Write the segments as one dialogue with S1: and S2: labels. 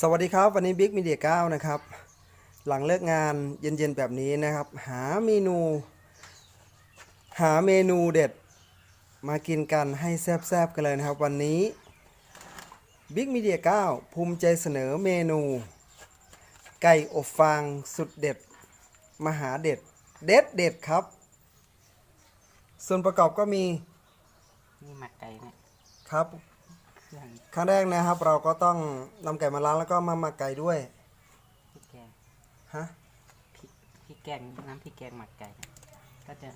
S1: สวัสดีครับ วันนี้บิ๊กมีเดียก้านะครับ หลังเลิกงานเย็นๆแบบนี้นะครับ หาเมนู หาเมนูเด็ดมากินกันให้แซ่บๆกันเลยนะครับ วันนี้บิ๊กมีเดียก้าภูมิใจเสนอเมนู ไก่อบฟางสุดเด็ด มหาเด็ด เด็ดเด็ดครับ ส่วนประกอบก็มี
S2: นี่หมักไก่เนี่ย
S1: ครับ
S2: เครื่อง
S1: ครั้งแรกนะครับ เราก็ต้องนำไก่มาล้างแล้วก็มาหมักไก่ด้วย
S2: พริกแกง
S1: ฮะ
S2: พริกพริกแกงน้ำพริกแกงหมักไก่เนี่ยก็จะ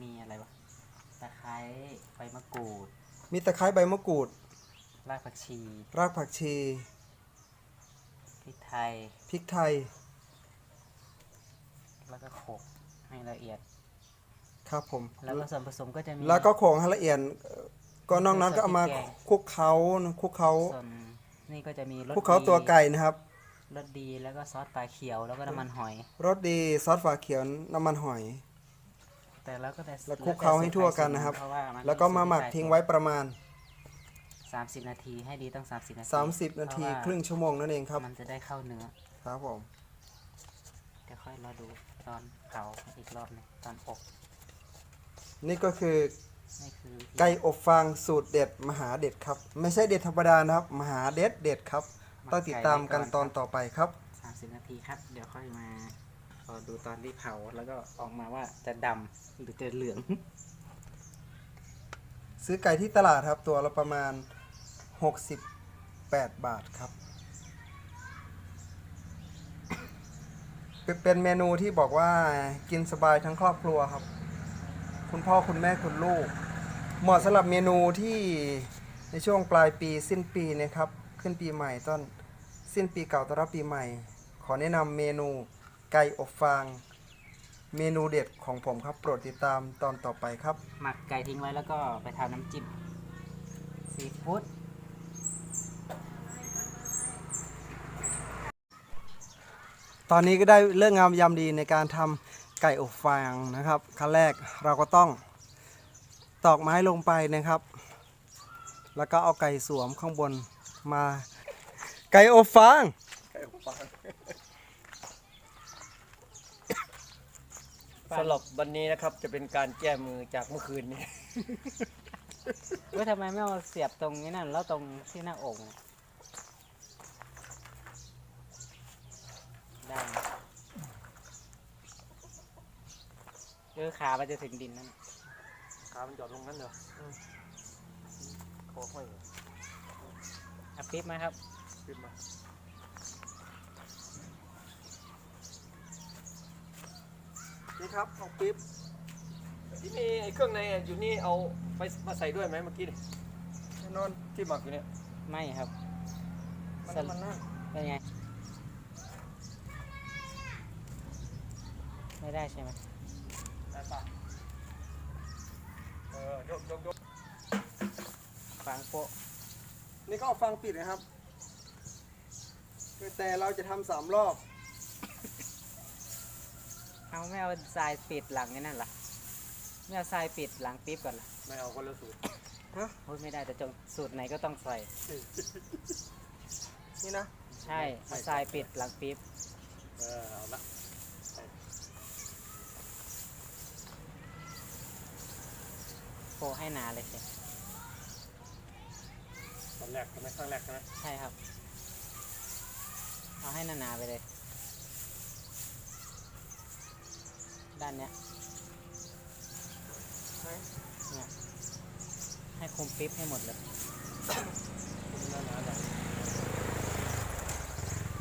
S2: มีอะไรวะตะไคร้ใบมะกรูด
S1: มีตะไคร้ใบมะกรูด
S2: รากผักชี
S1: รากผักชี
S2: พริกไทย
S1: พริกไทย
S2: แล้วก็โขลกให้ละเอียด
S1: ครับผม
S2: แล้วก็ส่วนผสมก็จะมี
S1: แล้วก็โขลกให้ละเอียดเอ่อ ก็นอกนั้นก็เอามา
S2: พริกแกง
S1: คลุกเคล้าคลุกเคล้า
S2: ส่วนนี่ก็จะมีรส
S1: คลุกเคล้า
S2: ดี
S1: ตัวไก่นะครับ
S2: รสดีแล้วก็ซอสปลาเขียวแล้วก็น้ำมันหอย
S1: รสดีซอสฝาเขียวน้ำมันหอย
S2: แต่แล้วก็แต่
S1: แล้วคลุกเคล้าให้ทั่วกันนะครับ
S2: เพาว่ามัน
S1: แล้วก็มาหมักทิ้งไว้ประมาณ
S2: สามสิบนาทีให้ดีต้องสามสิบนาที
S1: 30 นาที
S2: เพะว่
S1: ครึ่งชั่วโมงนั่นเองครับ
S2: มันจะได้เข้าเนื้อ
S1: ครับผม
S2: เดี๋ยวค่อยรอดูตอนเผาอีกรอบหนึงตอนอบ
S1: นี่ก็คือ
S2: นี่คือ
S1: ไก่อบฟางสูตรเด็ดมหาเด็ดครับ ไม่ใช่เด็ดธรรมดานะครับ มหาเด็ดเด็ดครับ ต้องติดตามกันตอนต่อไปครับ
S2: สามสิบนาทีครับ เดี๋ยวค่อยมารอดูตอนที่เผาแล้วก็ออกมาว่าจะดำหรือจะเหลือง
S1: ซื้อไก่ที่ตลาดครับ ตัวละประมาณ 68 บาทครับ เป็นเป็นเมนูที่บอกว่ากินสบายทั้งครอบครัวครับ คุณพ่อคุณแม่คุณลูก เหมาะสำหรับเมนูที่ในช่วงปลายปีสิ้นปีนะครับ ขึ้นปีใหม่ต้นสิ้นปีเก่าต้อนรับปีใหม่ ขอแนะนำเมนูไก่อบฟาง เมนูเด็ดของผมครับ โปรดติดตามตอนต่อไปครับ
S2: หมักไก่ทิ้งไว้แล้วก็ไปทำน้ำจิ้มซีฟู้ด
S1: ตอนนี้ก็ได้เรื่องงามยามดีในการทำ ไก่อบฟางนะครับ ขั้นแรกเราก็ต้องตอกไม้ลงไปนะครับ แล้วก็เอาไก่สวมข้างบนมา ไก่อบฟาง
S3: สำหรับวันนี้นะครับจะเป็นการแก้มือจากเมื่อคืนนี้
S2: เว้ยทำไมไม่เอาเสียบตรงนี้นั่นแล้วตรงที่หน้าอกเนี่ยได้ ไหมเออขามันจะถึงดินนั่น
S3: ขามันหยอดลงนั้นเหรอคอห้อย
S2: อะปิ๊บไหมครับ
S3: ขึ้นมา
S1: นี่ครับของปิ๊บ
S3: ที่มีไอ้เครื่องในอะอยู่นี่เอาไปมาใส่ด้วยไหมเมื่อกี้นี่
S1: แน่นอน
S3: ที่หมักอยู่เนี่ย
S2: ไม่ครับ
S1: มันมันนั่น
S2: เป็นไง ไม่ได้ใช่ไหม
S3: ได้ปะเออยกยกยก
S2: ฟางโปะ
S1: นี่ก็เอาฟางปิดนะครับ แต่เราจะทำสามรอบ
S2: เอาไม่เอาทรายปิดหลังนี่นั่นล่ะไม่เอาทรายปิดหลังปิ๊บก่อนล่ะ
S3: ไม่เอาคนละสูตร
S2: โอ้ยไม่ได้แต่จงสูตรไหนก็ต้องใส่
S1: นี่นะ
S2: ใช่เอาทรายปิดหลังปิ๊บ
S3: เออเอาละ
S2: โปะให้หนาเลยสิ
S3: ตอนแรกใช่ไหมครั้งแรกใช่ไหม
S2: ใช่ครับ เอาให้หนาๆไปเลย ด้านเนี้ยเนี่ยให้คุมปิ๊บให้หมดเลย
S3: คุณหน้าหนาหน่อย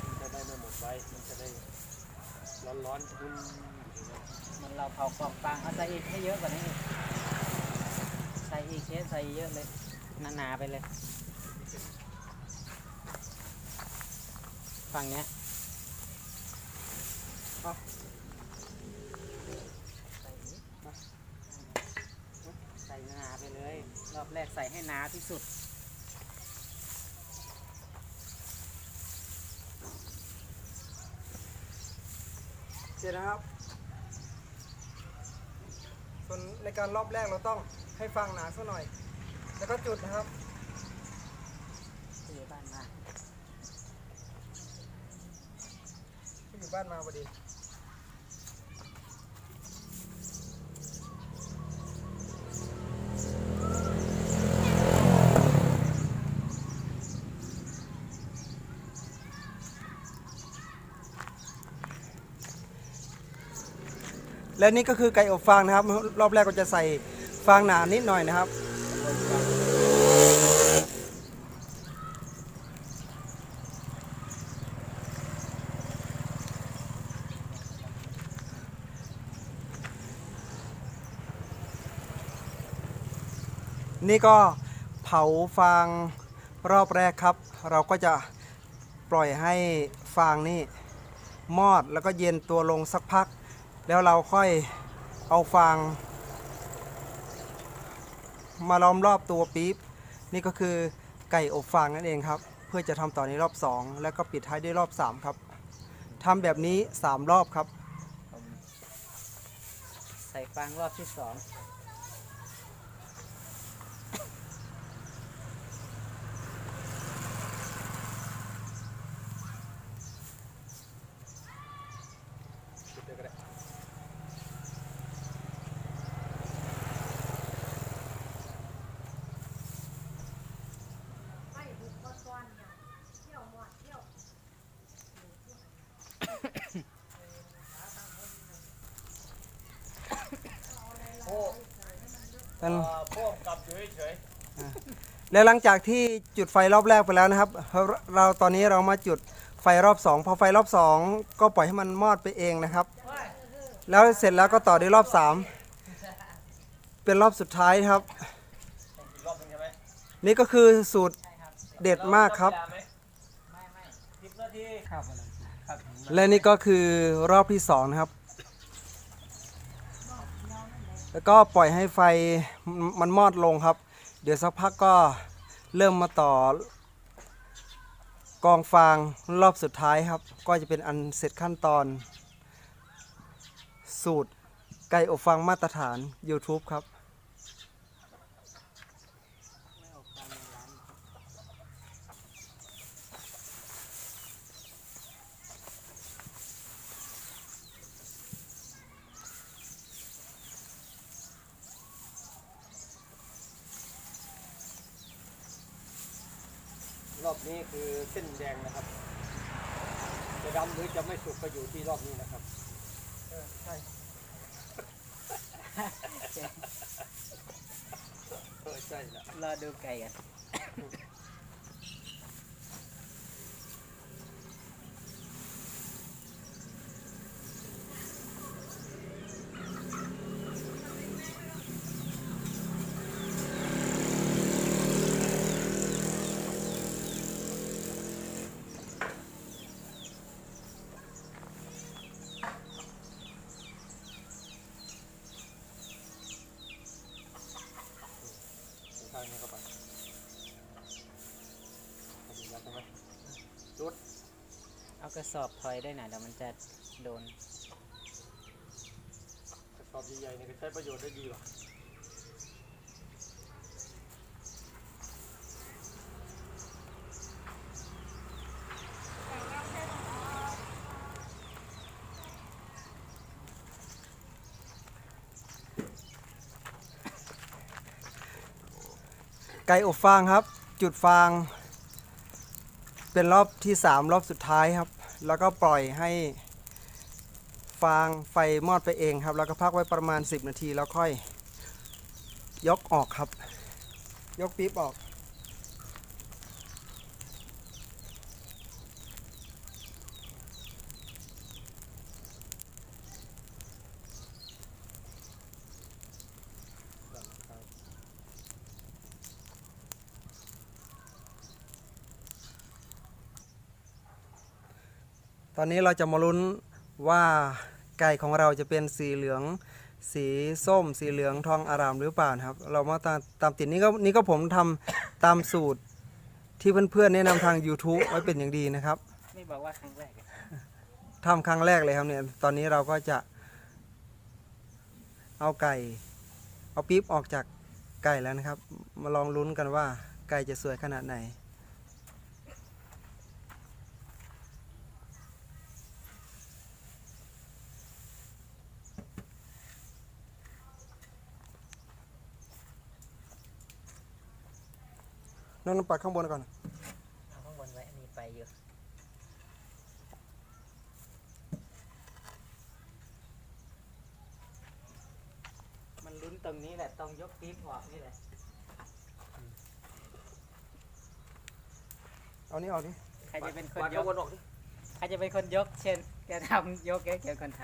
S3: มันจะได้ไม่หมดไว้ มันจะได้ร้อนร้อนๆคุณอยู่นะ
S2: มันเราเผากล่องฟางเอาใส่อีกให้เยอะกว่านี้อีกใส่อีกเชสใส่เยอะเลยหนาๆไปเลย ฝั่งเนี้ย
S1: เอา
S2: ใส่อีกมาใส่หนาไปเลย รอบแรกใส่ให้หนาที่สุด
S1: เสร็จนะครับ ส่วนในการรอบแรกเราต้องให้ฟางหนาสักหน่อย แล้วก็จุดนะครับ
S2: ผู้ใหญ่บ้านมา
S1: อยู่ บ้านมาพอดีและนี่ก็คือไก่อบฟางนะครับ รอบแรกก็จะใส่ฟางหนานิดหน่อยนะครับ นี่ก็เผาฟางรอบแรกครับ เราก็จะปล่อยให้ฟางนี่มอดแล้วก็เย็นตัวลงสักพัก แล้วเราค่อยเอาฟาง มาล้อมรอบตัวปี๊บนี่ก็คือไก่อบฟางนั่นเองครับ เพื่อจะทำต่อในรอบ 2 แล้วก็ปิดท้ายด้วยรอบ 3 ครับทำแบบนี้ 3 รอบครับ
S2: ใส่ฟางรอบที่ 2 กั
S1: น
S3: ว
S1: และหลังจากที่จุดไฟรอบแรกไปแล้วนะครับ เราตอนนี้เรามาจุดไฟรอบสองพอไฟรอบสองก็ปล่อยให้มันมอดไปเองนะครับ แล้วเสร็จแล้วก็ต่อด้รอบสามเป็นรอบสุดท้ายครับ
S3: นี่
S1: ก็คือสูตรเด็ดมากครับ และนี่ก็คือรอบที่สองนะครับ แล้วก็ปล่อยให้ไฟมันมอดลงครับ เดี๋ยวสักพักก็เริ่มมาต่อกองฟางรอบสุดท้ายครับ ก็จะเป็นอันเสร็จขั้นตอน สูตรไก่อบฟางมาตรฐาน YouTube ครับ
S3: รอบนี้คือเส้นแดงนะครับ จะดำหรือจะไม่สุกก็อยู่ที่รอบนี้นะครับ
S1: ใช่
S3: เออใช่ละ
S2: รอดูไก่กัน
S3: ทางนี้เข้าไปพอดีแล้วใช่ไหม
S2: เอากระสอบถอยได้หน่อยเดี๋ยวมันจะโดน
S3: กระสอบใหญ่ๆนี่ก็ใช้ประโยชน์ได้ดีว่ะ
S1: ไก่อบฟางครับ จุดฟาง เป็นรอบที่3รอบสุดท้ายครับ แล้วก็ปล่อยให้ฟางไฟมอดไปเองครับ แล้วก็พักไว้ประมาณ 10 นาทีแล้วค่อย ยกออกครับ ยกปี๊บออก ตอนนี้เราจะมาลุ้นว่าไก่ของเราจะเป็นสีเหลือง สีส้ม สีเหลืองทองอารามหรือเปล่านะครับ เรามาตามตามติดนี่ก็นี่ก็ผมทำตามสูตรที่เพื่อนๆแนะนำทาง YouTube ไว้เป็นอย่างดีนะครับ
S2: ไม่บอกว่าครั้งแรกอะ
S1: ทำครั้งแรกเลยครับเนี่ยตอนนี้เราก็จะเอาไก่ เอาปี๊บออกจากไก่แล้วนะครับ มาลองลุ้นกันว่าไก่จะสวยขนาดไหน นนท์ปัดข้างบนก่อน
S2: เอาข้างบนไว้อันนี้ไปอยู่มันลุ้นตรงนี้แหละต้องยกปี๊บออกนี่แหละ
S1: เอานี่เอาดิ
S2: ใครจะเป็นคน
S3: ปัด
S2: ย
S3: ข้ากงบนออกดิ
S2: ใครจะเป็นคนยก เช่นแกทำยกแกแกเป็นคนท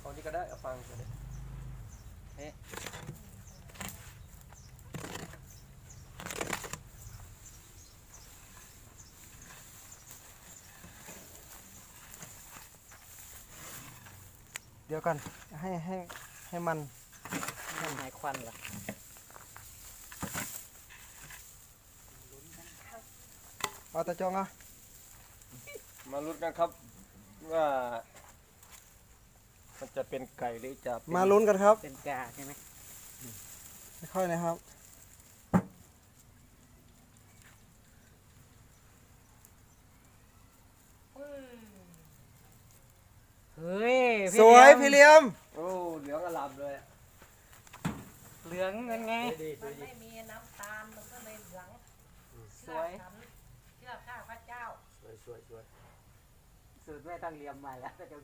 S3: เอานี่ก็ได้เอาฟังก็ได้ำ
S2: เอ๊
S1: เดี๋ยวกันให้ให้ให้มัน
S2: มันหายควันเหรอ
S1: เอาตะจองอะ
S3: มาลุ้นกันครับว่า มันจะเป็นไก่หรือจะเป็น
S1: มาลุ้นกันครับ
S2: เป็นกาใช่ไหม
S1: ค่อยๆนะครับ
S2: เฮ้ย
S1: สวย
S2: เห
S1: พี่
S2: ม
S1: เหลียม
S3: โอ้เหลืองอลามเลย
S2: เหลืองเงินไง
S3: ดีดี
S4: มัน
S3: ดี
S4: ไม่มีน้ำตาลมันก็เลยเหลือง
S2: สวย
S4: เชื่อฉันเชื่อข้าพระเจ้า
S3: สวยสวยสวย
S2: สูตรไม่ต้องเลียมมาแล้วก็จะ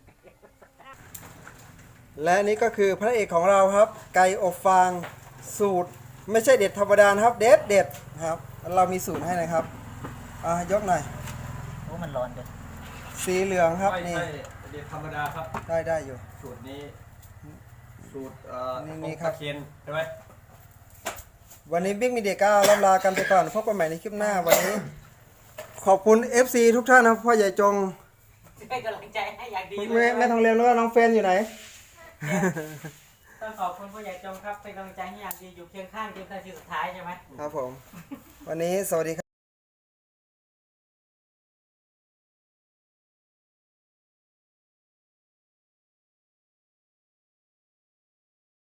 S1: และนี่ก็คือพระเอกของเราครับ ไก่อบฟางสูตร ไม่ใช่เด็ดธรรมดานะครับ เด็ดเด็ดครับ เรามีสูตรให้นะครับอะยกหน่อย
S2: โอ้มันร้อนเด้อ
S1: สีเหลืองครับ
S3: ไม่
S1: นี่
S3: ใช่เด็ดธรรมดาครับ
S1: ได้ได้อยู่
S3: สูตรนี้ สูตรเอ่อ
S1: นี่
S3: ของ
S1: นี่ครับ
S3: ตะเคียนใช่ไหม
S1: วันนี้บิ๊กมีเดียก้าล่ำลากันไปก่อนพบกันใหม่ในคลิปหน้าวันนี้ ขอบคุณ FC ทุกท่านนะครับพ่อใหญ่จง
S2: ให้กำลังใจให้อย่างดี
S1: แม่แม่ทองเรียนแล้วก็น้องเฟรนอยู่ไหน
S2: ต้องขอบคุณผู้ใหญ่จงครับเป็นกำลังใจให้อย่างดีอยู่เคียงข้างจนนาทีสุดท้ายใช่ไหม
S1: ครับผม วันนี้สวัสดีครับ